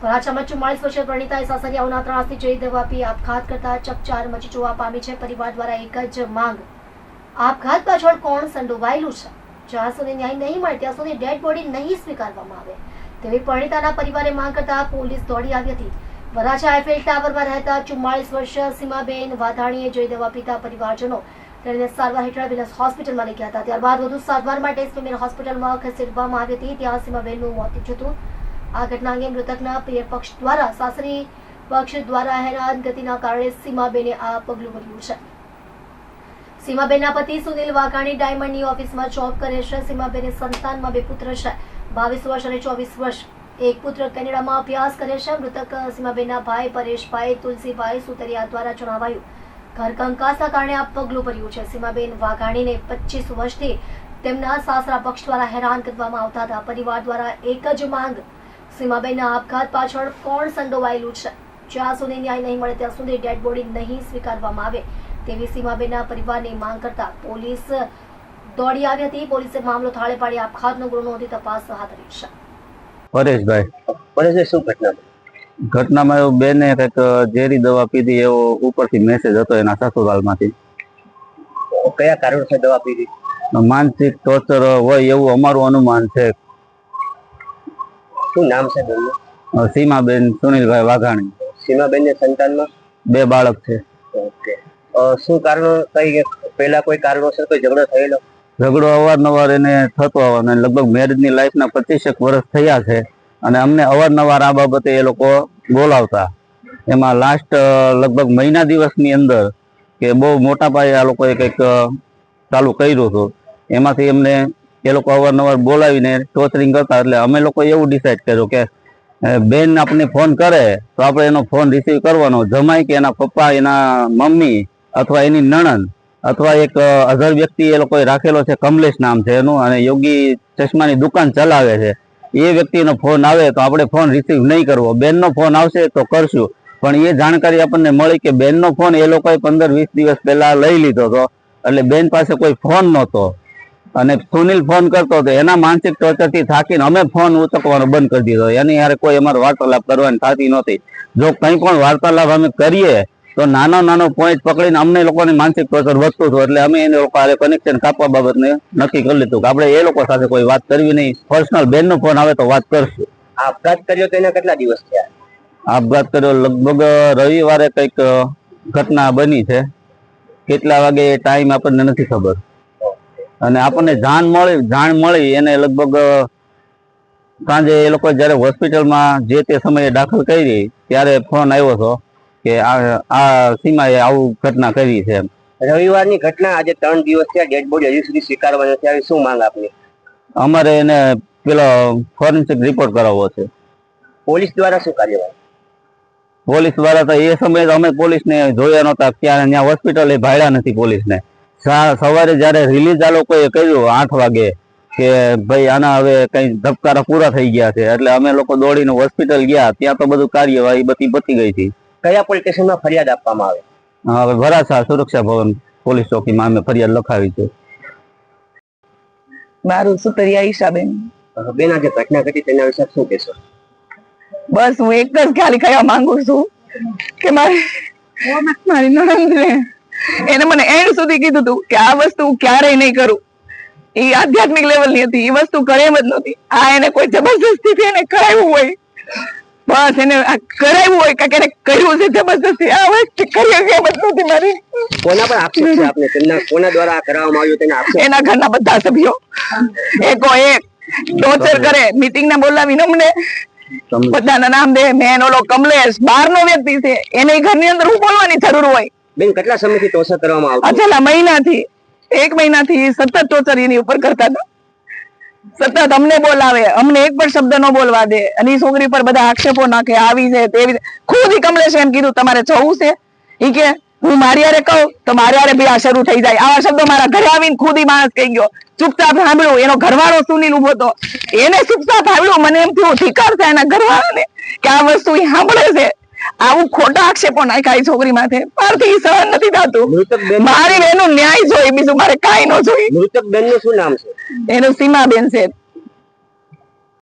વરાછામાં ચુમ્માળીસ વર્ષીય પ્રણીતાએ સાસરિયાઓના ત્રાસથી જઈ દવા પી આપઘાત કરતા ચકચાર મચી જોવા પામી છે. પરિવાર દ્વારા એક જ માંગ. આપઘાત પાછળ કોણ સંડોવાયેલું છે? જ્યાં સુધી ન્યાય નહીં મળે, ત્યાં સુધી ડેડ બોડી નહીં સ્વીકારવામાં આવે. તેવી પરિણીતાના પરિવારે માંગ કરતા પોલીસ દોડી આવી હતી. વરાછા આઈફેલ ટાવરમાં રહેતા ચુમ્માળીસ વર્ષીય સીમાબેન વાધાણીએ જઈ દવા પીતા પરિવારજનો તેને સારવાર હેઠળ હોસ્પિટલમાં લઈ ગયા હતા. ત્યારબાદ વધુ સારવાર માટે હોસ્પિટલમાં ખસેડવામાં આવી હતી. ત્યાં સીમાબેનનું મોત થયું હતું. આ ઘટના અંગે મૃતકના પ્રિય પક્ષ દ્વારા, સાસરી પક્ષ દ્વારા હેરાન ગતિના કારણે સીમાબેને આ પગલું ભર્યું છે. સીમાબેનના પતિ સુનિલ વાઘાણી ડાયમંડની ઓફિસમાં જોબ કરે છે. સીમાબેને સંતાનમાં બે પુત્ર છે. બાવીસ વર્ષ અને ચોવીસ વર્ષ. એક પુત્ર કેનેડામાં અભ્યાસ કરે છે. મૃતક સીમાબેનના ભાઈ પરેશભાઈ તુલસીભાઈ સુતરિયા દ્વારા જણાવાયું. ઘર કંકાસના કારણે આ પગલું ભર્યું છે. સીમાબેન વાઘાણીને પચીસ વર્ષથી તેમના સાસરા પક્ષ દ્વારા હેરાન કરવામાં આવતા હતા. પરિવાર દ્વારા એક જ માંગ સીમાબેનના આપઘાત પાછળ કોણ સંડોવાયેલું છે? જ્યાં સુધી ન્યાય નહીં મળે ત્યાં સુધી ડેડ બોડી નહીં સ્વીકારવામાં આવે તેવી સીમાબેનના પરિવારની માંગ કરતા પોલીસ દોડી આવી હતી. પોલીસે મામલો થાળે પાડી આપઘાતનો ગુનો નોંધી તપાસ હાથ ધરી છે. પરેશભાઈ. પરેશભાઈ શું ઘટના? ઘટનામાં એવું બેને કંઈક ઝેરી દવા પીધી એવો ઉપરથી મેસેજ હતો એના સસુરાલમાંથી. કયા કારણોસર દવા પીધી? માનસિક ટોર્ચર હોય એવું અમારું અનુમાન છે. શું નામ છે બેનનું? સીમાબેન સુનિલભાઈ વાઘાણી. સીમાબેન ને સંતાનમાં? બે બાળક છે. ઓકે. શું કારણો કઈ પહેલા કોઈ કારણોસર કોઈ ઝઘડો થયેલો? ઝઘડો અવારનવાર એને થતો આવવાનો. લગભગ મેરેજની લાઈફના પચીસેક વર્ષ થયા છે. અને અમને અવારનવાર આ બાબતે એ લોકો બોલાવતા. એમાં લાસ્ટ લગભગ મહિના દિવસની અંદર કે બહુ મોટા પાયે આ લોકોએ કંઈક ચાલુ કર્યું હતું. એમાંથી એમને એ લોકો અવારનવાર બોલાવીને ટોચરિંગ કરતા એટલે અમે લોકો એવું ડિસાઈડ કર્યું કે બેન આપણને ફોન કરે તો આપણે એનો ફોન રિસીવ કરવાનો. જમાઈ કે એના પપ્પા, એના મમ્મી અથવા એની નણંદ અથવા એક અધર વ્યક્તિ એ લોકોએ રાખેલો છે, કમલેશ નામ છે એનું, અને યોગી ચશ્માની દુકાન ચલાવે છે. એ વ્યક્તિનો ફોન આવે તો આપણે ફોન રિસીવ નહીં કરવો. બેનનો ફોન આવશે તો કરશું. પણ એ જાણકારી આપણને મળી કે બેનનો ફોન એ લોકોએ પંદર વીસ દિવસ પહેલાં લઈ લીધો હતો. એટલે બેન પાસે કોઈ ફોન નહોતો. અને સુનિલ ફોન કરતો હતો. એના માનસિક ટોર્ચરથી થાકીને અમે ફોન ઉચકવાનો બંધ કરી દીધો. એની યારે કોઈ અમારે વાર્તાલાપ કરવાની થતી નહોતી. જો કંઈ પણ વાર્તાલાપ અમે કરીએ તો નાનો નાનો પોઈન્ટ પકડીને અમને લોકોને માનસિક ટોર્ચર વધતું હતું. એટલે અમે એને લોકો કનેક્શન કાપવા બાબતને નક્કી કરી લીધું કે આપણે એ લોકો સાથે કોઈ વાત કરવી નહીં. પર્સનલ બેનનો ફોન આવે તો વાત કરશું. આપઘાત કર્યો તો એના કેટલા દિવસ થયા? આપઘાત કર્યો લગભગ રવિવારે કંઈક ઘટના બની છે. કેટલા વાગે ટાઈમ આપણને નથી ખબર. અને આપણને જાણ મળી જાણ મળી એને લગભગ સાંજે એ લોકો જ્યારે હોસ્પિટલમાં જે તે સમયે દાખલ કરી ત્યારે ફોન આવ્યો હતો કે આ આ સીમાએ આવું ઘટના કરી છે. રવિવારની ઘટના આજે ત્રણ દિવસ થયા ડેડ બોડી હજી સુધી સ્વીકારવા નથી આવી. શું માંગ આપની? અમારે એને પેલો ફોરેન્સિક રિપોર્ટ કરાવવો છે. પોલીસ દ્વારા શું કાર્યવાહી? પોલીસ દ્વારા તો એ સમયે અમે પોલીસને જોયા નહોતા ક્યાં ત્યાં હોસ્પિટલ એ ભાડ્યા નથી પોલીસને. સવારે જ્યારે રિલીઝ આ લોકોએ કર્યું આઠ વાગે કે ભાઈ આના હવે કઈ ધબકારા પૂરા થઈ ગયા છે એટલે અમે લોકો દોડીને હોસ્પિટલ ગયા ત્યાં તો બધું કાર્યવાહી બધી પતી ગઈ હતી. કયા પોલીસ સ્ટેશનમાં ફરિયાદ આપવામાં આવે? હવે વરાછા સુરક્ષા ભવન પોલીસ ચોકીમાં અમે ફરિયાદ લખાવી છે. મારું સુતરિયા ઈશાબેન? બેન આજે ઘટના ઘટી તેના વિશે શું કહેશો? બસ હું એક જ ખાલી કહેવા માંગુ છું કે મારે મારી નણંદને એને મને એન્ડ સુધી કીધું હતું કે આ વસ્તુ હું ક્યારેય નહીં કરું. એ આધ્યાત્મિક લેવલની હતી. એ વસ્તુ કરે એમ જ નહોતી. આ એને કોઈ જબરજસ્તીથી એને કરાવ્યું હોય. બસ એને આ કરાવ્યું હોય કે એને કર્યું છે જબરજસ્તી. આ વસ્તુ કરી એમ જ નહોતી મારી. કોના પર આક્ષેપ છે આપને? તેમના કોના દ્વારા આ કરાવવામાં આવ્યું તેના આક્ષેપ એના ઘરના બધા સભ્યો. એકો એક. ટોર્ચર કરે મીટિંગ ને બોલાવીને અમને. બધાના નામ દે મેન ઓલો કમલેશ બહાર નો વ્યક્તિ છે. એને ઘરની અંદર હું બોલવાની જરૂર હોય. બેન, કેટલા સમયથી ટોર્ચર કરવામાં આવતું? અછેલા મહિનાથી, એક મહિનાથી સતત ટોર્ચર એની ઉપર કરતા હતા. સતત અમને બોલાવે, અમને એક પણ શબ્દ ન બોલવા દે. અને એ છોકરી પર બધા આક્ષેપો નાખે, આવી છે, તેવી ખુદ કમલેશ એમ કીધું, તમારે જવું છે? ઈ કે, હું મારી હારે કહું, તો મારી હારે બી આ શરૂ થઈ જાય. આવા શબ્દો મારા ઘરે આવીને ખુદ માણસ કહી ગયો. ચૂપચાપ સાંભળ્યું, એનો ઘરવાળો સુનિલ ઊભો હતો. એને ચૂપચાપ સાંભળ્યું, મને એમ થયું, ધિકાર છે એના ઘરવાળાને કે આ વસ્તુ સાંભળે છે. આવું ખોટા આક્ષેપો નાખ્યા ઈ છોકરી માથે. મારથી સહન નથી થતું. મારી બેન ન્યાય જોઈ બીજું મારે કાંઈ ન જોઈ. મૃતક બેનનું શું નામ છે? એનું સીમાબેન છે.